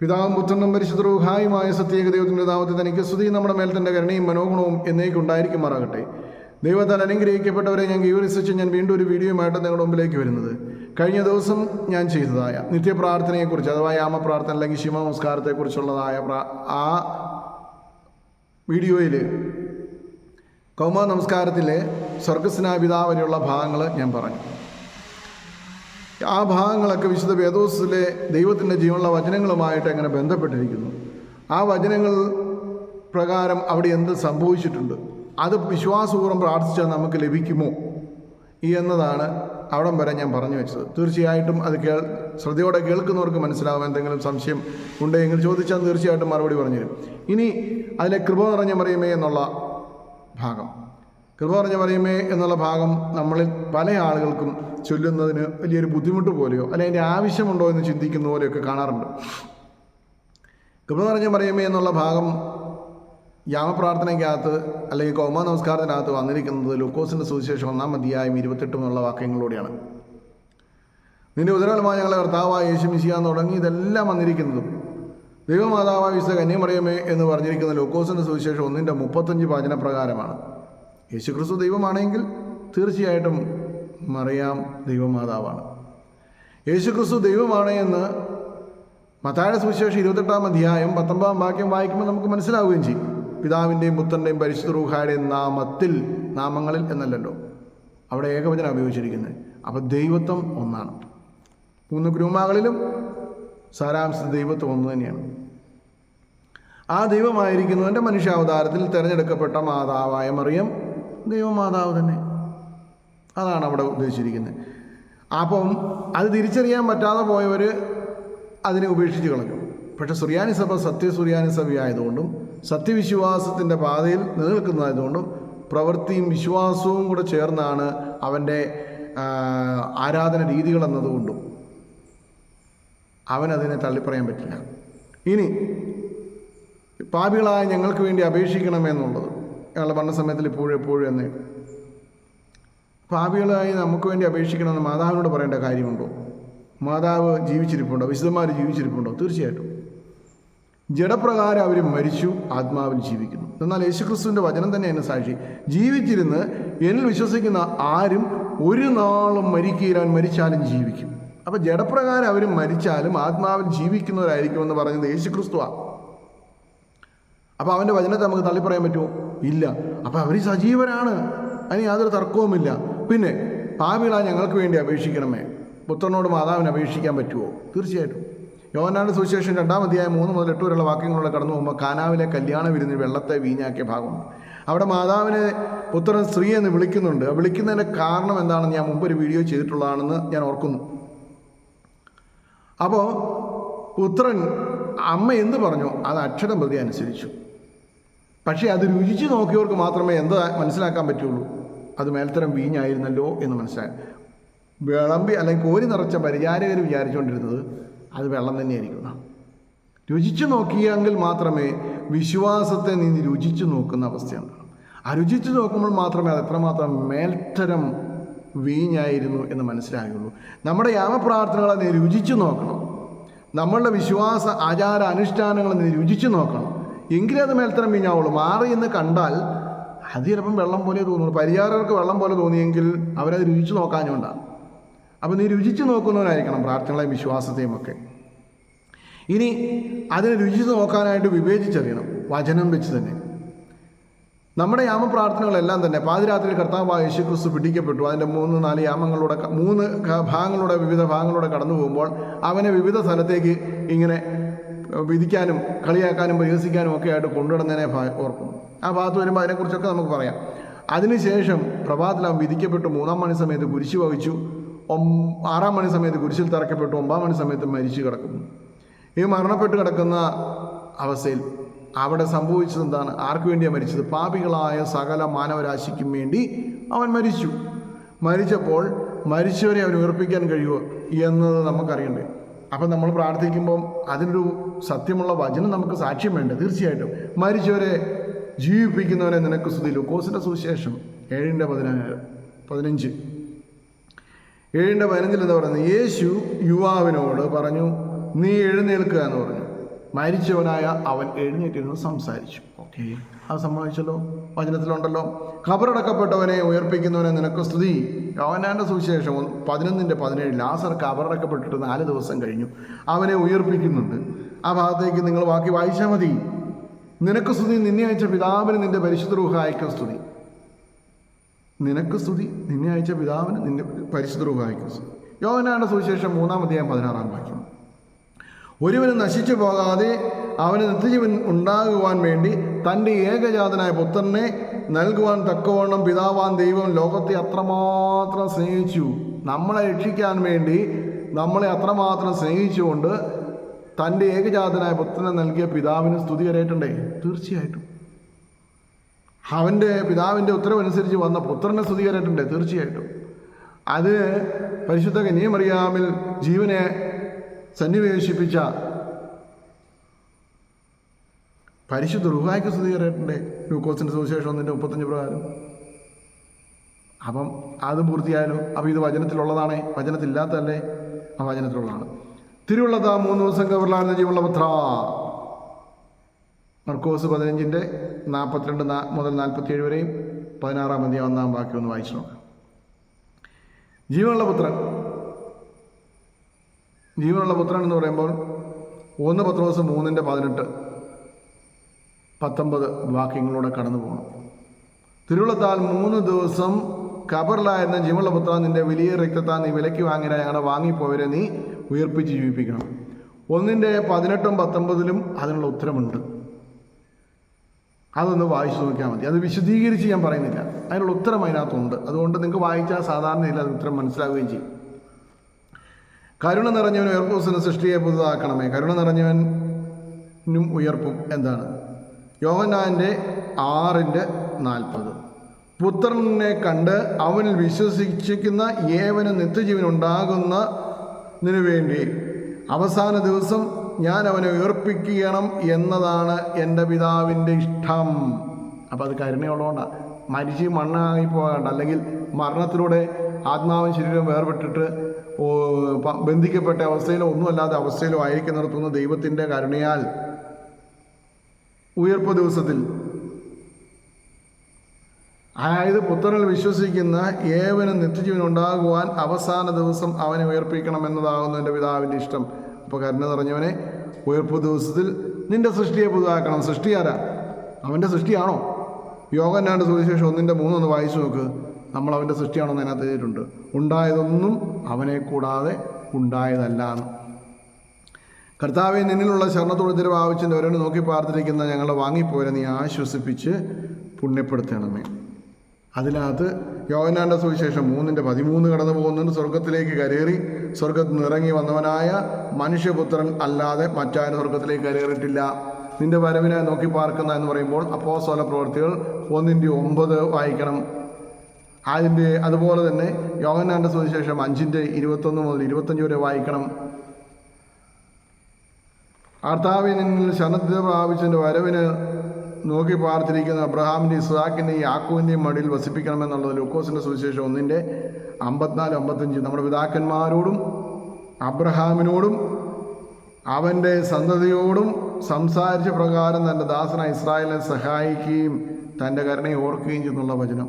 പിതാവും പുത്രനും പരിശുദ്ധരൂഹായുമായ സത്യേക ദൈവത്തിന്റെ നാമത്തിൽ തനിക്ക് സ്തുതി. നമ്മുടെ മേൽ തന്റെ കരുണയും മനോഗുണവും എന്നേക്കുണ്ടായിരിക്കും മാറാകട്ടെ ദൈവത്താൽ അനുഗ്രഹിക്കപ്പെട്ടവരെ ഞാൻ ഗീവരിസിച്ച് ഞാൻ വീണ്ടും ഒരു വീഡിയോയുമായിട്ട് നിങ്ങളുടെ മുമ്പിലേക്ക് വരുന്നത്. കഴിഞ്ഞ ദിവസം ഞാൻ ചെയ്തതായ നിത്യപ്രാർത്ഥനയെക്കുറിച്ച് അഥവാ യാമപ്രാർത്ഥന അല്ലെങ്കിൽ ശിവ നമസ്കാരത്തെക്കുറിച്ചുള്ളതായ ആ വീഡിയോയിൽ കൗമ നമസ്കാരത്തിലെ സ്വർഗസ്നാപിതാ വരെയുള്ള ഭാഗങ്ങൾ ഞാൻ പറഞ്ഞു. ആ ഭാഗങ്ങളൊക്കെ വിശുദ്ധ വേദോസിലെ ദൈവത്തിന്റെ ജീവനുള്ള വചനങ്ങളുമായിട്ട് എങ്ങനെ ബന്ധപ്പെട്ടിരിക്കുന്നു. ആ വചനങ്ങൾ പ്രകാരം അവിടെ എന്ത് സംഭവിച്ചിട്ടുണ്ട്? അത് വിശ്വാസപൂർവം പ്രാർത്ഥിച്ചാൽ നമുക്ക് ലഭിക്കുമോ? എന്നതാണ് അവിടം വരെ ഞാൻ പറഞ്ഞു വെച്ചത്. തീർച്ചയായിട്ടും അത് കേൾ ശ്രദ്ധയോടെ കേൾക്കുന്നവർക്ക് മനസ്സിലാവും എന്തെങ്കിലും സംശയം ഉണ്ടെങ്കിൽ ചോദിച്ചാൽ തീർച്ചയായിട്ടും മറുപടി പറഞ്ഞുതരും ഇനി അതിലെ കൃപ നിറഞ്ഞ മറിയമേ എന്നുള്ള ഭാഗം. കൃപ നിറഞ്ഞ മറിയമേ എന്നുള്ള ഭാഗം നമ്മളിൽ പല ആളുകൾക്കും ചൊല്ലുന്നതിന് വലിയൊരു ബുദ്ധിമുട്ട് പോലെയോ അല്ലെങ്കിൽ അതിന്റെ ആവശ്യമുണ്ടോ എന്ന് ചിന്തിക്കുന്ന പോലെയൊക്കെ കാണാറുണ്ട്. കൃപ നിറഞ്ഞ മറിയമേ എന്നുള്ള ഭാഗം യാമപ്രാർത്ഥനയ്ക്കകത്ത് അല്ലെങ്കിൽ കൗമ നമസ്കാരത്തിനകത്ത് വന്നിരിക്കുന്നത് ലൂക്കോസിന്റെ സുവിശേഷം ഒന്നാം അധ്യായം ഇരുപത്തെട്ടും എന്നുള്ള വാക്യങ്ങളിലൂടെയാണ് നിന്റെ ഉദരഫലമായ ഞങ്ങളെ കർത്താവായ യേശു മിശിയ എന്ന് തുടങ്ങി ഇതെല്ലാം വന്നിരിക്കുന്നതും ദൈവമാതാവായ വിശുദ്ധ കന്യമറിയമേ എന്ന് പറഞ്ഞിരിക്കുന്ന ലൂക്കോസിന്റെ സുവിശേഷം ഒന്നിന്റെ മുപ്പത്തഞ്ച് വാചനപ്രകാരമാണ് യേശുക്രിസ്തു ദൈവമാണെങ്കിൽ തീർച്ചയായിട്ടും മറിയാം ദൈവമാതാവാണ്. യേശുക്രിസ്തു ദൈവമാണ് എന്ന് മത്തായുടെ സുവിശേഷം ഇരുപത്തെട്ടാം അധ്യായം പത്തൊമ്പതാം വാക്യം വായിക്കുമ്പോൾ നമുക്ക് മനസ്സിലാവുകയും ചെയ്യും. പിതാവിന്റെയും പുത്രന്റെയും പരിശുദ്ധ റൂഹായുടെയും നാമത്തിൽ നാമങ്ങളിൽ എന്നല്ലല്ലോ. അവിടെ ഏകവചനം ഉപയോഗിച്ചിരിക്കുന്നത്. അപ്പോൾ ദൈവത്വം ഒന്നാണ്. മൂന്ന് ഗ്രൂമാകളിലും സാരാംശ ദൈവത്വം ഒന്ന് തന്നെയാണ്. ആ ദൈവമായിരിക്കുന്നതിന്റെ മനുഷ്യാവതാരത്തിൽ തിരഞ്ഞെടുക്കപ്പെട്ട മാതാവായ മറിയം ദൈവമാതാവ് തന്നെ. അതാണ് അവിടെ ഉദ്ദേശിച്ചിരിക്കുന്നത്. അപ്പം അത് തിരിച്ചറിയാൻ പറ്റാതെ പോയവർ അതിനെ ഉപേക്ഷിച്ച് കളഞ്ഞു. പക്ഷെ സുറിയാനി സഭ സത്യസുറിയാനി സഭയായതുകൊണ്ടും സത്യവിശ്വാസത്തിന്റെ പാതയിൽ നിലനിൽക്കുന്നതായതുകൊണ്ടും പ്രവൃത്തിയും വിശ്വാസവും കൂടെ ചേർന്നാണ് അവന്റെ ആരാധന രീതികൾ എന്നതുകൊണ്ടും അവനതിനെ തള്ളിപ്പറയാൻ പറ്റില്ല. ഇനി പാപികളായ ഞങ്ങൾക്ക് വേണ്ടി അപേക്ഷിക്കണമെന്നുള്ളത് ഞങ്ങളുടെ മരണസമയത്തിൽ ഇപ്പോഴും എപ്പോഴും എന്നേ പാപികളായി നമുക്ക് വേണ്ടി അപേക്ഷിക്കണമെന്ന് മാതാവിനോട് പറയേണ്ട കാര്യമുണ്ടോ? മാതാവ് ജീവിച്ചിരിപ്പുണ്ടോ? വിശുദ്ധന്മാർ ജീവിച്ചിരിപ്പുണ്ടോ? തീർച്ചയായിട്ടും. ജഡപ്രകാരം അവർ മരിച്ചു ആത്മാവിൽ ജീവിക്കുന്നു. എന്നാൽ യേശുക്രിസ്തുവിന്റെ വചനം തന്നെ എന്നെ സാക്ഷി. ജീവിച്ചിരുന്ന് എന്നിൽ വിശ്വസിക്കുന്ന ആരും ഒരു നാളും മരിക്കുകയില്ല മരിച്ചാലും ജീവിക്കും. അപ്പം ജഡപ്രകാരം അവർ മരിച്ചാലും ആത്മാവിൽ ജീവിക്കുന്നവരായിരിക്കുമെന്ന് പറഞ്ഞത് യേശുക്രിസ്തുവാണ് അപ്പോൾ അവന്റെ വചനത്തെ നമുക്ക് തള്ളിപ്പറയാൻ പറ്റുമോ? ഇല്ല. അപ്പോൾ അവർ സജീവരാണ്. അതിന് യാതൊരു തർക്കവുമില്ല. പിന്നെ പാപികളാ ഞങ്ങൾക്ക് വേണ്ടി അപേക്ഷിക്കണമേ. പുത്രനോട് മാതാവിന് അപേക്ഷിക്കാൻ പറ്റുമോ തീർച്ചയായിട്ടും. യോനാട് സുവിശേഷം രണ്ടാം അധ്യായം മൂന്ന് മുതൽ എട്ട് വരെയുള്ള വാക്യങ്ങളിലൂടെ കടന്നു പോകുമ്പോൾ കാനാവിലെ കല്യാണ വിരുന്നിൽ വെള്ളത്തെ വീഞ്ഞാക്കിയ ഭാഗമാണ് അവിടെ മാതാവിനെ പുത്രൻ സ്ത്രീ എന്ന് വിളിക്കുന്നുണ്ട്. വിളിക്കുന്നതിന്റെ കാരണം എന്താണെന്ന് ഞാൻ മുമ്പ് ഒരു വീഡിയോ ചെയ്തിട്ടുള്ളതാണെന്ന് ഞാൻ ഓർക്കുന്നു. അപ്പോൾ പുത്രൻ അമ്മ എന്ത് പറഞ്ഞു? അത് അക്ഷരം പ്രതി അനുസരിച്ചു. പക്ഷേ അത് രുചിച്ച് നോക്കിയവർക്ക് മാത്രമേ എന്താ മനസ്സിലാക്കാൻ പറ്റുള്ളൂ? അത് മേൽത്തരം വീഞ്ഞായിരുന്നല്ലോ എന്ന് മനസ്സിലായി. വിളമ്പി അല്ലെങ്കിൽ കോരി നിറച്ച പരിചാരകർ വിചാരിച്ചുകൊണ്ടിരുന്നത് അത് വെള്ളം തന്നെയായിരിക്കും. രുചിച്ചു നോക്കിയെങ്കിൽ മാത്രമേ വിശ്വാസത്തെ നീ രുചിച്ചു നോക്കുന്ന അവസ്ഥയാണ് ആ രുചിച്ചു നോക്കുമ്പോൾ മാത്രമേ അത് എത്രമാത്രം മേൽത്തരം വീഞ്ഞായിരുന്നു എന്ന് മനസ്സിലാകുള്ളൂ നമ്മുടെ യാമപ്രാർത്ഥനകളെ നീ രുചിച്ചു നോക്കണം. നമ്മളുടെ വിശ്വാസ ആചാര അനുഷ്ഠാനങ്ങളെ നീ രുചിച്ചു നോക്കണം. എങ്കിലേ അത് മേൽത്തരം വീഞ്ഞാവുള്ളൂ. മാറി എന്ന് കണ്ടാൽ അത് ചിലപ്പം വെള്ളം പോലെ തോന്നുന്നു. പരിചാരകർക്ക് വെള്ളം പോലെ തോന്നിയെങ്കിൽ അവരത് രുചിച്ച് നോക്കാഞ്ഞുകൊണ്ടാണ്. അപ്പോൾ നീ രുചിച്ച് നോക്കുന്നവനായിരിക്കണം പ്രാർത്ഥനകളെയും വിശ്വാസത്തെയും ഒക്കെ. ഇനി അതിനെ രുചിച്ച് നോക്കാനായിട്ട് വിവേചിച്ചറിയണം. വചനം വെച്ച് തന്നെ. നമ്മുടെ യാമപ്രാർത്ഥനകളെല്ലാം തന്നെ പാതിരാത്രിയിൽ കർത്താവായ യേശു ക്രിസ്തു പിടിക്കപ്പെട്ടു. അതിന്റെ മൂന്ന് നാല് യാമങ്ങളിലൂടെ മൂന്ന് ഭാഗങ്ങളുടെ വിവിധ ഭാഗങ്ങളിലൂടെ കടന്നു പോകുമ്പോൾ അവനെ വിവിധ സ്ഥലത്തേക്ക് ഇങ്ങനെ വിധിക്കാനും കളിയാക്കാനും പരിഹസിക്കാനും ഒക്കെ ആയിട്ട് കൊണ്ടുവിടുന്നതിനെ ഭാ- ഓർക്കുന്നു. ആ ഭാഗത്ത് വരുമ്പോൾ അതിനെക്കുറിച്ചൊക്കെ നമുക്ക് പറയാം. അതിനുശേഷം പ്രഭാതത്തിൽ അവൻ വിധിക്കപ്പെട്ടു. മൂന്നാം മണി സമയത്ത് കുരിശ് വഹിച്ചു. ആറാം മണി സമയത്ത് കുരിശിൽ തറക്കപ്പെട്ടു. ഒമ്പതാം മണി സമയത്ത് മരിച്ചു കിടക്കുന്നു. ഈ മരണപ്പെട്ട് കിടക്കുന്ന അവസ്ഥയിൽ അവിടെ സംഭവിച്ചത് എന്താണ്? ആർക്കു വേണ്ടിയാണ് മരിച്ചത്? പാപികളായ സകല മാനവരാശിക്കും വേണ്ടി അവൻ മരിച്ചു. മരിച്ചപ്പോൾ മരിച്ചവരെ അവൻ ഉയർപ്പിക്കാൻ കഴിയുമോ? എന്നത് നമുക്കറിയണ്ടേ. അപ്പം നമ്മൾ പ്രാർത്ഥിക്കുമ്പം അതിനൊരു സത്യമുള്ള വചനം നമുക്ക് സാക്ഷ്യം വേണ്ട? തീർച്ചയായിട്ടും. മരിച്ചവരെ ജീവിപ്പിക്കുന്നവരെ നിനക്ക് സ്തുതി. ലൂക്കോസിന്റെ സുവിശേഷം ഏഴിന്റെ പതിനാറ് പതിനഞ്ച്. ഏഴിന്റെ പതിനഞ്ചിൽ എന്താ പറയുന്നത്? യേശു യുവാവിനോട് പറഞ്ഞു നീ എഴുന്നേൽക്കുക എന്ന് പറഞ്ഞു. മരിച്ചവനായ അവൻ എഴുന്നേറ്റിരുന്ന് സംസാരിച്ചു. ഓക്കെ. അത് സംഭവിച്ചല്ലോ വചനത്തിലുണ്ടല്ലോ. കബറടക്കപ്പെട്ടവനെ ഉയർപ്പിക്കുന്നവനെ നിനക്ക് സ്തുതി. യോഹന്നാന്റെ സുവിശേഷം പതിനൊന്നിന്റെ പതിനേഴ് ലാസർ കബറടക്കപ്പെട്ടിട്ട് നാല് ദിവസം കഴിഞ്ഞു. അവനെ ഉയർപ്പിക്കുന്നുണ്ട്. ആ ഭാഗത്തേക്ക് നിങ്ങൾ ബാക്കി വായിച്ചാൽ മതി. നിനക്ക് സ്തുതി നിന്നെ അയച്ച പിതാവിന് നിന്റെ പരിശുദ്ധ റൂഹായിക്കും സ്തുതി. നിനക്ക് സ്തുതി നിന്നെ അയച്ച പിതാവിന് നിന്റെ പരിശുദ്ധ റൂഹായിക്കും സ്തുതി. യോഹന്നാന്റെ സുവിശേഷം മൂന്നാം അധ്യായം പതിനാറാം വാക്യം. ഒരുവന് നശിച്ചു പോകാതെ അവന് നിത്യജീവൻ ഉണ്ടാകുവാൻ വേണ്ടി തന്റെ ഏകജാതനായ പുത്രനെ നൽകുവാൻ തക്കവണ്ണം പിതാവാൻ ദൈവം ലോകത്തെ അത്രമാത്രം സ്നേഹിച്ചു. നമ്മളെ രക്ഷിക്കാൻ വേണ്ടി നമ്മളെ അത്രമാത്രം സ്നേഹിച്ചുകൊണ്ട് തന്റെ ഏകജാതനായ പുത്രനെ നൽകിയ പിതാവിന് സ്തുതി കരയറ്റണ്ടേ തീർച്ചയായിട്ടും. അവന്റെ പിതാവിന്റെ ഉത്തരവനുസരിച്ച് വന്ന പുത്രനെ സ്തുതി കരയറ്റണ്ടേ തീർച്ചയായിട്ടും. അത് പരിശുദ്ധ കന്യമറിയാമിൽ ജീവനെ സന്നിവേശിപ്പിച്ച പരിശുദ്ധ റുഹായ്ക്ക് സ്തുതികരേറ്റണ്ടേ ലൂക്കോസിന്റെ സുവിശേഷം ഒന്നിന്റെ മുപ്പത്തഞ്ച് പ്രകാരം. അപ്പം അത് പൂർത്തിയായാലും അപ്പം ഇത് വചനത്തിലുള്ളതാണേ വചനത്തില്ലാത്തതല്ലേ? ആ വചനത്തിലുള്ളതാണ്. തിരുവുള്ളത മൂന്ന് ദിവസം കവറിലാണെന്ന ജീവുള്ള പത്ര. മർക്കോസ് പതിനഞ്ചിന്റെ നാൽപ്പത്തിരണ്ട് മുതൽ നാൽപ്പത്തിയേഴ് വരെയും പതിനാറാം അധ്യായം ഒന്നാം ബാക്കി ഒന്ന് വായിച്ചു നോക്കാം. ജീവനുള്ള പുത്രൻ ജീവനുള്ള പുത്രൻ എന്ന് പറയുമ്പോൾ ഒന്ന് പത്രോസ് മൂന്നിന്റെ പതിനെട്ട് പത്തൊമ്പത് വാക്യങ്ങളൂടെ കടന്നു പോകണം. തിരുവള്ളത്താൽ മൂന്ന് ദിവസം കബറിലായിരുന്ന ജീവനുള്ള പുത്ര നിന്റെ വലിയ രക്തത്താൽ നീ വിലയ്ക്ക് വാങ്ങിയ ഞങ്ങളെ വാങ്ങിപ്പോയവരെ നീ ഉയർപ്പിച്ച് ജീവിപ്പിക്കണം. ഒന്നിന്റെ പതിനെട്ടും പത്തൊമ്പതിലും അതിനുള്ള ഉത്തരമുണ്ട്. അതൊന്ന് വായിച്ചു നോക്കിയാൽ മതി. അത് വിശദീകരിച്ച് ഞാൻ പറയുന്നില്ല. അതിനുള്ള ഉത്തരം അതിനകത്തുണ്ട്. അതുകൊണ്ട് നിങ്ങൾക്ക് വായിച്ചാൽ സാധാരണയില്ല അത് ഉത്തരം മനസ്സിലാവുകയും ചെയ്യും. കരുണ നിറഞ്ഞവൻ ഉയർപ്പൂസിന് സൃഷ്ടിയെ പുതുതാക്കണമേ. കരുണ നിറഞ്ഞവനും ഉയർപ്പും എന്താണ്? യോഹനാന്റെ ആറിന്റെ നാൽപ്പത്. പുത്രനെ കണ്ട് അവനിൽ വിശ്വസിച്ചിരിക്കുന്ന ഏവന് നിത്യജീവൻ ഉണ്ടാകുന്നതിനു വേണ്ടി അവസാന ദിവസം ഞാൻ അവനെ ഉയർപ്പിക്കണം എന്നതാണ് എന്റെ പിതാവിന്റെ ഇഷ്ടം. അപ്പം അത് കരുണയുള്ളതുകൊണ്ടാണ് മരിച്ച് മണ്ണായി പോകാണ്ട് അല്ലെങ്കിൽ മരണത്തിലൂടെ ആത്മാവും ശരീരവും വേർപെട്ടിട്ട് ബന്ധിക്കപ്പെട്ട അവസ്ഥയിലോ ഒന്നുമല്ലാത്ത അവസ്ഥയിലോ ആയിരിക്കുന്നിടത്തുനിന്ന് ദൈവത്തിന്റെ കരുണയാൽ ഉയർപ്പ് ദിവസത്തിൽ. അതായത് പുത്രനിൽ വിശ്വസിക്കുന്ന ഏവനും നിത്യജീവൻ ഉണ്ടാകുവാൻ അവസാന ദിവസം അവനെ ഉയർപ്പിക്കണം എന്നതാകുന്നു എന്റെ പിതാവിന്റെ ഇഷ്ടം. അപ്പോൾ കരുണ നിറഞ്ഞവനെ ഉയർപ്പ് ദിവസത്തിൽ നിന്റെ സൃഷ്ടിയെ പുതുതാക്കണം. സൃഷ്ടി ആരാ? അവന്റെ സൃഷ്ടിയാണോ? യോഗന്നാണ്ട് സുവിശേഷം ഒന്നിന്റെ മൂന്നൊന്ന് വായിച്ചു നോക്ക്. നമ്മൾ അവന്റെ സൃഷ്ടിയാണെന്ന് അതിനകത്ത് എഴുതിയിട്ടുണ്ട്. ഉണ്ടായതൊന്നും അവനെ കൂടാതെ ഉണ്ടായതല്ല എന്ന്. കർത്താവെ നിന്നിലുള്ള ശരണത്തോട് തിരുവാവശ്യന്റെ ഒരേണ് നോക്കി പാർത്തിരിക്കുന്ന ഞങ്ങളെ വാങ്ങിപ്പോരെ നീ ആശ്വസിപ്പിച്ച് പുണ്യപ്പെടുത്തണമേ. അതിനകത്ത് യോഹനാന്റെ സുവിശേഷം മൂന്നിന്റെ പതിമൂന്ന് കടന്നു പോകുന്നുണ്ട്. സ്വർഗത്തിലേക്ക് കരേറി സ്വർഗത്തിൽ നിന്ന് ഇറങ്ങി വന്നവനായ മനുഷ്യപുത്രൻ അല്ലാതെ മറ്റാരും സ്വർഗത്തിലേക്ക് കരേറിയിട്ടില്ല. നിന്റെ വരവിനെ നോക്കി പാർക്കുന്ന എന്ന് പറയുമ്പോൾ അപ്പോസ്തല പ്രവർത്തികൾ ഒന്നിന്റെ ഒമ്പത് വായിക്കണം. അതിന്റെ അതുപോലെ തന്നെ യോഹന്നാന്റെ സുവിശേഷം അഞ്ചിന്റെ ഇരുപത്തൊന്ന് മുതൽ ഇരുപത്തഞ്ച് വരെ വായിക്കണം. കർത്താവെ നിന്നിൽ പ്രാപിച്ചതിന്റെ വരവിന് നോക്കി പാർത്തിരിക്കുന്ന അബ്രഹാമിന്റെ ഇസ്ഹാക്കിന്റെയും യാക്കുവിന്റെയും മടിയിൽ വസിപ്പിക്കണമെന്നുള്ളത് ലൂക്കോസിന്റെ സുവിശേഷം ഒന്നിന്റെ അമ്പത്തിനാല് അമ്പത്തഞ്ച് നമ്മുടെ പിതാക്കന്മാരോടും അബ്രഹാമിനോടും അവന്റെ സന്തതിയോടും സംസാരിച്ച പ്രകാരം തന്റെ ദാസന ഇസ്രായേലിനെ സഹായിക്കുകയും തന്റെ കരുണയെ ഓർക്കുകയും ചെയ്യുന്നുള്ള വചനം.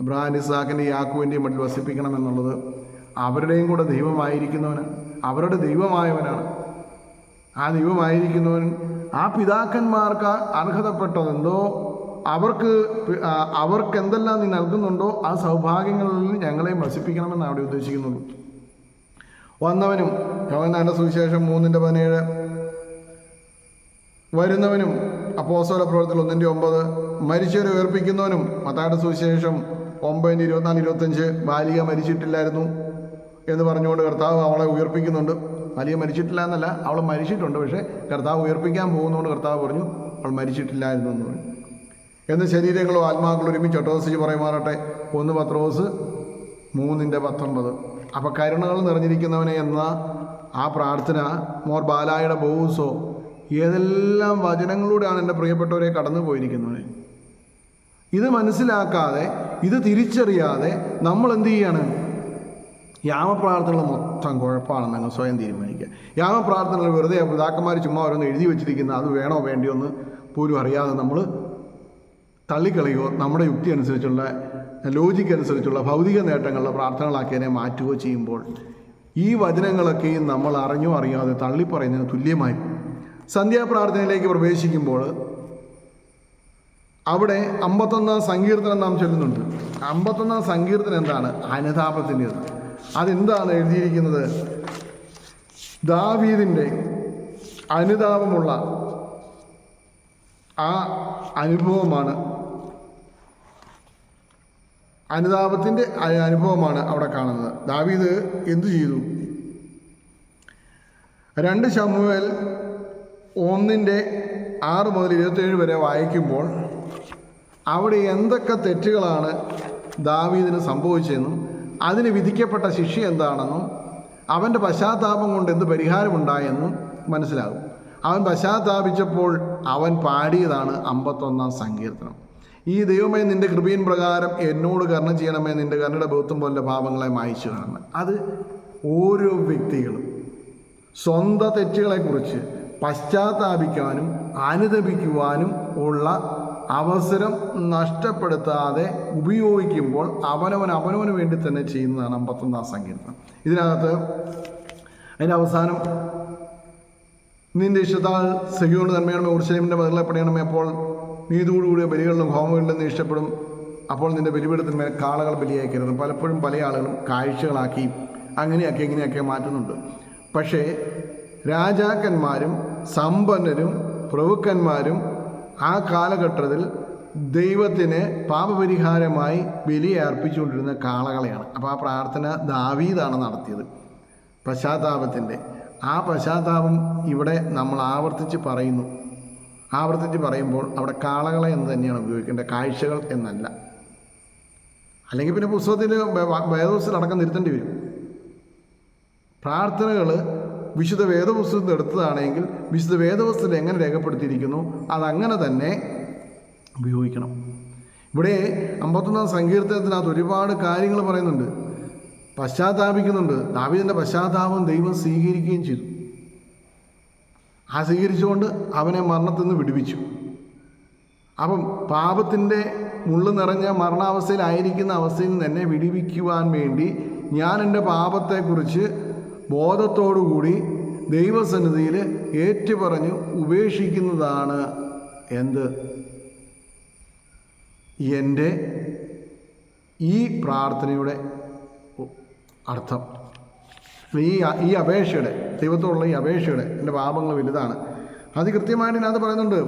അബ്രഹാം ഇസാഖിന്റെ യാക്കുവിന്റെയും വസിപ്പിക്കണം എന്നുള്ളത് അവരുടെയും കൂടെ ദൈവമായിരിക്കുന്നവന് അവരുടെ ദൈവമായവനാണ്. ആ ദൈവമായിരിക്കുന്നവൻ ആ പിതാക്കന്മാർക്ക് അർഹതപ്പെട്ടതെന്തോ അവർക്ക് അവർക്ക് എന്തെല്ലാം നീ നൽകുന്നുണ്ടോ ആ സൗഭാഗ്യങ്ങളിൽ ഞങ്ങളെയും വസിപ്പിക്കണമെന്ന് അവിടെ ഉദ്ദേശിക്കുന്നുള്ളൂ വന്നവനും യോഹന്നാന്റെ സുവിശേഷം മൂന്നിന്റെ പതിനേഴ് വരുന്നവനും അപ്പോസ്തല പ്രവർത്തനം ഒന്നിന്റെ ഒമ്പത് മരിച്ചവരെ ഉയർപ്പിക്കുന്നവനും മത്തായുടെ സുവിശേഷം ഒമ്പതിന്റെ ഇരുപത്തിനാല് ഇരുപത്തഞ്ച് ബാലിക മരിച്ചിട്ടില്ലായിരുന്നു എന്ന് പറഞ്ഞുകൊണ്ട് കർത്താവ് അവളെ ഉയർപ്പിക്കുന്നുണ്ട്. ബാലിക മരിച്ചിട്ടില്ല എന്നല്ല അവൾ മരിച്ചിട്ടുണ്ട് പക്ഷേ കർത്താവ് ഉയർപ്പിക്കാൻ പോകുന്നതുകൊണ്ട് കർത്താവ് പറഞ്ഞു അവൾ മരിച്ചിട്ടില്ലായിരുന്നു എന്ന് പറഞ്ഞു. എന്ന് ശരീരങ്ങളോ ആത്മാക്കളോ ഒരുമിച്ച് ഒട്ടോസിച്ച് പറയുമാറട്ടെ. ഒന്ന് പത്രോസ് മൂന്നിന്റെ പത്തൊൻപത്. അപ്പം കരുണകൾ നിറഞ്ഞിരിക്കുന്നവനെ എന്ന ആ പ്രാർത്ഥന മോർ ബാലായുടെ ബോസോ ഏതെല്ലാം വചനങ്ങളിലൂടെയാണ് എന്റെ പ്രിയപ്പെട്ടവരെ കടന്നു പോയിരിക്കുന്നത് ഇത് മനസ്സിലാക്കാതെ ഇത് തിരിച്ചറിയാതെ നമ്മൾ എന്ത് ചെയ്യാണ് യാമപ്രാർത്ഥനകൾ മൊത്തം കുഴപ്പമാണെന്ന് അങ്ങ് സ്വയം തീരുമാനിക്കുക യാമപ്രാർത്ഥനകൾ വെറുതെ പിതാക്കന്മാർ ചുമ്മാ ഓരോന്ന് എഴുതി വെച്ചിരിക്കുന്ന അത് വേണോ വേണ്ടിയോ എന്ന് പോലും അറിയാതെ നമ്മൾ തള്ളിക്കളയുകയോ നമ്മുടെ യുക്തി അനുസരിച്ചുള്ള ലോജിക്ക് അനുസരിച്ചുള്ള ഭൗതിക നേട്ടങ്ങളുടെ പ്രാർത്ഥനകളാക്കിയതിനെ മാറ്റുകയോ ചെയ്യുമ്പോൾ ഈ വചനങ്ങളൊക്കെയും നമ്മൾ അറിഞ്ഞോ അറിയാതെ തള്ളിപ്പറയുന്നതിന് തുല്യമായി. സന്ധ്യാപ്രാർത്ഥനയിലേക്ക് പ്രവേശിക്കുമ്പോൾ അവിടെ അമ്പത്തൊന്നാം സങ്കീർത്തനം നാം ചൊല്ലുന്നുണ്ട്. അമ്പത്തൊന്നാം സങ്കീർത്തനം എന്താണ്? അനുതാപത്തിന്റെത്. അതെന്താണ് എഴുതിയിരിക്കുന്നത്? ദാവീദിന്റെ അനുതാപമുള്ള ആ അനുഭവമാണ്. അനുതാപത്തിന്റെ അനുഭവമാണ് അവിടെ കാണുന്നത്. ദാവീദ് എന്തു ചെയ്തു? രണ്ട് ശമുവേൽ ഒന്നിന്റെ ആറ് മുതൽ ഇരുപത്തേഴ് വരെ വായിക്കുമ്പോൾ അവിടെ എന്തൊക്കെ തെറ്റുകളാണ് ദാവീദിന് സംഭവിച്ചതെന്നും അതിന് വിധിക്കപ്പെട്ട ശിക്ഷ എന്താണെന്നും അവന്റെ പശ്ചാത്താപം കൊണ്ട് എന്ത് പരിഹാരമുണ്ടായെന്നും മനസ്സിലാകും. അവൻ പശ്ചാത്താപിച്ചപ്പോൾ അവൻ പാടിയതാണ് അമ്പത്തൊന്നാം സങ്കീർത്തനം. ഈ ദൈവമേ നിന്റെ കൃപയിൻ പ്രകാരം എന്നോട് കരുണ ചെയ്യണമേ നിന്റെ കർണയുടെ ബഹുത്വം പോലെ പാപങ്ങളെ മായിച്ചു കാണണം അത് ഓരോ വ്യക്തികളും സ്വന്തം തെറ്റുകളെക്കുറിച്ച് പശ്ചാത്താപിക്കാനും അനുദപിക്കുവാനും ഉള്ള അവസരം നഷ്ടപ്പെടുത്താതെ ഉപയോഗിക്കുമ്പോൾ അവനവൻ അവനവന് വേണ്ടി തന്നെ ചെയ്യുന്നതാണ് അമ്പത്തൊന്നാം സങ്കീർത്തനം. ഇതിനകത്ത് അതിന്റെ അവസാനം നിന്റെ ഇഷ്ടത്താൽ സഹിയോട് നന്മയണമേ ഉർശലേമിന്റെ ബദലെ പണിയണമേ അപ്പോൾ നീതോടുകൂടിയ ബലികളിലും ഹോമങ്ങളിലും നീ ഇഷ്ടപ്പെടും. അപ്പോൾ നിന്റെ ബലിപീഠത്തിന്മേൽ കാളകൾ ബലിയാക്കരുത് പലപ്പോഴും പല ആളുകളും കാഴ്ചകളാക്കി അങ്ങനെയൊക്കെ ഇങ്ങനെയൊക്കെ മാറ്റുന്നുണ്ട്. പക്ഷേ രാജാക്കന്മാരും സമ്പന്നരും പ്രഭുക്കന്മാരും ആ കാലഘട്ടത്തിൽ ദൈവത്തിന് പാപപരിഹാരമായി ബലി അർപ്പിച്ചുകൊണ്ടിരുന്ന കാളകളെയാണ്. അപ്പോൾ ആ പ്രാർത്ഥന ദാവീദാണ് നടത്തിയത്. പശ്ചാത്താപത്തിന്റെ ആ പശ്ചാത്താപം ഇവിടെ നമ്മൾ ആവർത്തിച്ച് പറയുന്നു. ആവർത്തിച്ച് പറയുമ്പോൾ അവിടെ കാളകളെ എന്ന് തന്നെയാണ് ഉപയോഗിക്കേണ്ടത്. കാഴ്ചകൾ എന്നല്ല. അല്ലെങ്കിൽ പിന്നെ പുസ്തകത്തിൽ വേദപുസ്തകം അടക്കം നിർത്തേണ്ടി വരും. പ്രാർത്ഥനകൾ വിശുദ്ധ വേദപുസ്തകത്തിൽ എടുത്തതാണെങ്കിൽ വിശുദ്ധ വേദപുസ്തകത്തിൽ എങ്ങനെ രേഖപ്പെടുത്തിയിരിക്കുന്നു? അതങ്ങനെ തന്നെ ഉപയോഗിക്കണം. ഇവിടെ അമ്പത്തൊന്നാം സങ്കീർത്തനത്തിനകത്ത് ഒരുപാട് കാര്യങ്ങൾ പറയുന്നുണ്ട്. പശ്ചാത്താപിക്കുന്നുണ്ട്. ദാവീദിന്റെ പശ്ചാത്താപം ദൈവം സ്വീകരിക്കുകയും ചെയ്തു. ആ സ്വീകരിച്ചുകൊണ്ട് അവനെ മരണത്തിൽ നിന്ന് വിടുവിച്ചു. അപ്പം പാപത്തിന്റെ മുള്ളു നിറഞ്ഞ മരണാവസ്ഥയിലായിരിക്കുന്ന അവസ്ഥയിൽ നിന്ന് എന്നെ വിടിവിക്കുവാൻ വേണ്ടി ഞാൻ എന്റെ പാപത്തെക്കുറിച്ച് ബോധത്തോടുകൂടി ദൈവസന്നിധിയിൽ ഏറ്റുപറഞ്ഞ് ഉപേക്ഷിക്കുന്നതാണ് എന്ത്? എന്റെ ഈ പ്രാർത്ഥനയുടെ അർത്ഥം. ഈ ഈ അപേക്ഷയുടെ ദൈവത്തോടുള്ള ഈ അപേക്ഷയുടെ എന്റെ പാപങ്ങൾ വലുതാണ്. അത് കൃത്യമായിട്ട് ഇതിനകത്ത് പറയുന്നുണ്ട്.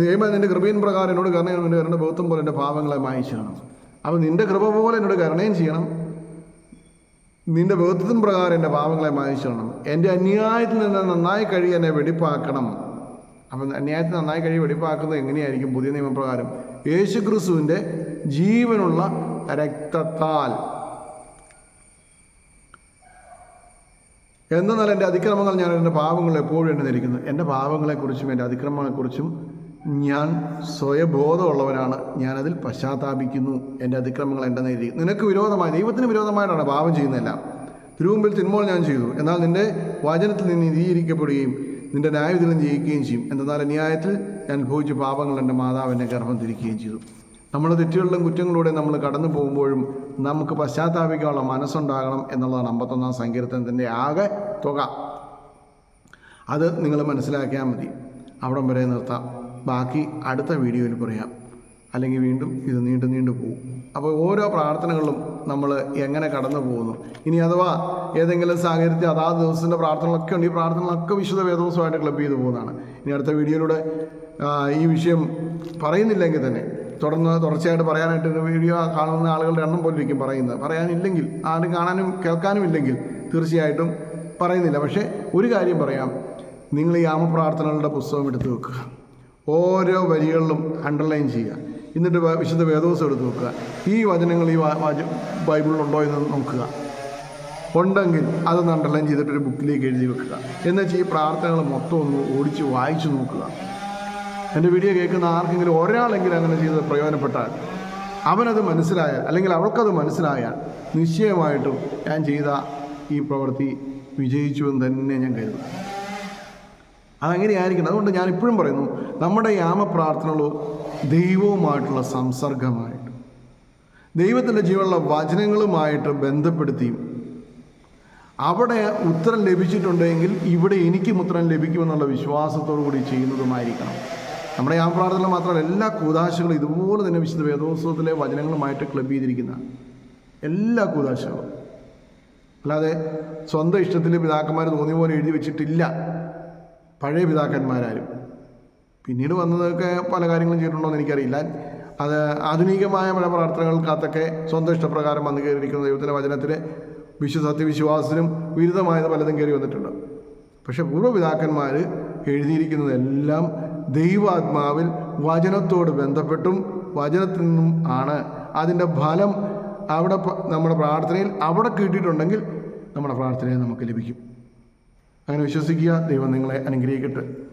ദൈവം നിന്റെ കൃപയും പ്രകാരം എന്നോട് കരുണയും എന്റെ കരുണ ബഹുത്വം പോലെ എന്റെ പാപങ്ങളെ മായിച്ചു കാണും അപ്പോൾ നിന്റെ കൃപ പോലെ എന്നോട് കരുണയും ചെയ്യണം. നിന്റെ ബഹുത്വത്തിൻ പ്രകാരം എന്റെ പാപങ്ങളെ മായിച്ചു എന്റെ അന്യായത്തിൽ നിന്ന് നന്നായി കഴുകി എന്നെ വെടിപ്പാക്കണം. അപ്പം അന്യായത്തിൽ നന്നായി കഴുകി വെടിപ്പാക്കുന്നത് എങ്ങനെയായിരിക്കും? പുതിയ നിയമപ്രകാരം യേശു ക്രിസ്തുവിന്റെ ജീവനുള്ള രക്തത്താൽ. എന്നാൽ എന്റെ അതിക്രമങ്ങൾ ഞാൻ എന്റെ പാവങ്ങൾ എപ്പോഴും എണ്ണിരിക്കുന്നു എന്റെ പാവങ്ങളെക്കുറിച്ചും എന്റെ അതിക്രമങ്ങളെക്കുറിച്ചും ഞാൻ സ്വയബോധമുള്ളവനാണ്. ഞാനതിൽ പശ്ചാത്താപിക്കുന്നു. എന്റെ അതിക്രമങ്ങൾ എന്റെ നേരി നിനക്ക് വിരോധമായി ദൈവത്തിന് വിരോധമായിട്ടാണ് പാപം ചെയ്യുന്നതെല്ലാം. തിരുമുമ്പിൽ തിന്മോൾ ഞാൻ ചെയ്തു. എന്നാൽ നിന്റെ വചനത്തിൽ നിന്ന് നീതീകരിക്കപ്പെടുകയും നിന്റെ ന്യായവിധികളും ജയിക്കുകയും ചെയ്യും. എന്നാൽ അന്യായത്തിൽ ഞാൻ ഭോജിച്ച പാപങ്ങൾ എന്റെ മാതാവിന്റെ ഗർഭം തിരിക്കുകയും ചെയ്തു. നമ്മുടെ തെറ്റുകളിലും കുറ്റങ്ങളിലൂടെ നമ്മൾ കടന്നു പോകുമ്പോഴും നമുക്ക് പശ്ചാത്താപിക്കാനുള്ള മനസ്സുണ്ടാകണം എന്നുള്ളതാണ് അമ്പത്തൊന്നാം സങ്കീർത്തനത്തിന്റെ ആകെ തുക. അത് നിങ്ങൾ മനസ്സിലാക്കിയാൽ മതി. അവിടം വരെ നിർത്താം. ബാക്കി അടുത്ത വീഡിയോയിൽ പറയാം. അല്ലെങ്കിൽ വീണ്ടും ഇത് നീണ്ടു നീണ്ടു പോകും അപ്പോൾ ഓരോ പ്രാർത്ഥനകളും നമ്മൾ എങ്ങനെ കടന്നു പോകുന്നു? ഇനി അഥവാ ഏതെങ്കിലും സാഹചര്യത്തിൽ അതാത് ദിവസത്തിന്റെ പ്രാർത്ഥനകളൊക്കെ ഉണ്ട്. ഈ പ്രാർത്ഥനകളൊക്കെ വിശുദ്ധ വേദോത്സവമായിട്ട് ക്ലബ് ചെയ്തു പോകുന്നതാണ്. ഇനി അടുത്ത വീഡിയോയിലൂടെ ഈ വിഷയം പറയുന്നില്ലെങ്കിൽ തന്നെ തുടർന്ന് തുടർച്ചയായിട്ട് പറയാനായിട്ട് വീഡിയോ കാണുന്ന ആളുകളുടെ എണ്ണം പോലും ഇരിക്കും പറയുന്നത്. പറയാനില്ലെങ്കിൽ ആരും കാണാനും കേൾക്കാനും ഇല്ലെങ്കിൽ തീർച്ചയായിട്ടും പറയുന്നില്ല. പക്ഷേ ഒരു കാര്യം പറയാം. നിങ്ങൾ ഈ ആമപ്രാർത്ഥനകളുടെ പുസ്തകം എടുത്ത് വെക്കുക. ഓരോ വരികളിലും അണ്ടർലൈൻ ചെയ്യുക. എന്നിട്ട് വിശുദ്ധ വേദോസം എടുത്ത് നോക്കുക. ഈ വചനങ്ങൾ ഈ ബൈബിളിലുണ്ടോ എന്ന് നോക്കുക. ഉണ്ടെങ്കിൽ അതൊന്ന് അണ്ടർലൈൻ ചെയ്തിട്ടൊരു ബുക്കിലേക്ക് എഴുതി വെക്കുക. എന്നുവെച്ചാൽ ഈ പ്രാർത്ഥനകൾ മൊത്തം ഒന്ന് ഓടിച്ച് വായിച്ചു നോക്കുക. എന്റെ വീഡിയോ കേൾക്കുന്ന ആർക്കെങ്കിലും ഒരാളെങ്കിലും അങ്ങനെ ചെയ്ത് പ്രയോജനപ്പെട്ടാൽ അവനത് മനസ്സിലായാൽ അല്ലെങ്കിൽ അവൾക്കത് മനസ്സിലായാൽ നിശ്ചയമായിട്ടും ഞാൻ ചെയ്ത ഈ പ്രവൃത്തി വിജയിച്ചു എന്ന് തന്നെ ഞാൻ കരുതുന്നു. അതങ്ങനെയായിരിക്കണം അതുകൊണ്ട് ഞാൻ ഇപ്പോഴും പറയുന്നു നമ്മുടെ യാമപ്രാർത്ഥനകൾ ദൈവവുമായിട്ടുള്ള സംസർഗമായിട്ട് ദൈവത്തിന്റെ ജീവനുള്ള വചനങ്ങളുമായിട്ട് ബന്ധപ്പെടുത്തിയും അവിടെ ഉത്തരം ലഭിച്ചിട്ടുണ്ടെങ്കിൽ ഇവിടെ എനിക്കും ഉത്തരം ലഭിക്കുമെന്നുള്ള വിശ്വാസത്തോടു കൂടി ചെയ്യുന്നതുമായിരിക്കണം. നമ്മുടെ ആ പ്രാർത്ഥന മാത്രമല്ല എല്ലാ കൂതാശകളും ഇതുപോലെ തന്നെ വിശുദ്ധ വേദോത്സവത്തിലെ വചനങ്ങളുമായിട്ട് ക്ലബ് ചെയ്തിരിക്കുന്ന എല്ലാ കൂതാശകളും അല്ലാതെ സ്വന്തം ഇഷ്ടത്തിൽ പിതാക്കന്മാർ തോന്നിയ പോലെ എഴുതി വെച്ചിട്ടില്ല. പഴയ പിതാക്കന്മാരാരും. പിന്നീട് വന്നതൊക്കെ പല കാര്യങ്ങളും ചെയ്തിട്ടുണ്ടോ എന്ന് എനിക്കറിയില്ല. അത് ആധുനികമായ പല പ്രാർത്ഥനകൾക്കകത്തൊക്കെ സ്വന്തം ഇഷ്ടപ്രകാരം വന്നു കയറിയിരിക്കുന്ന ദൈവത്തിന്റെ വചനത്തിൽ വിശ്വ സത്യവിശ്വാസത്തിനും വിരുദ്ധമായത് പലതും കയറി വന്നിട്ടുണ്ട്. പക്ഷേ പൂർവപിതാക്കന്മാർ എഴുതിയിരിക്കുന്നതെല്ലാം ദൈവാത്മാവിൽ വചനത്തോട് ബന്ധപ്പെട്ടും വചനത്തിൽ നിന്നും ആണ്. അതിന്റെ ഫലം അവിടെ നമ്മുടെ പ്രാർത്ഥനയിൽ അവിടെ കിട്ടിയിട്ടുണ്ടെങ്കിൽ നമ്മുടെ പ്രാർത്ഥനയിൽ നമുക്ക് ലഭിക്കും. അങ്ങനെ വിശ്വസിക്കുക ദൈവം നിങ്ങളെ അനുഗ്രഹിക്കട്ടെ.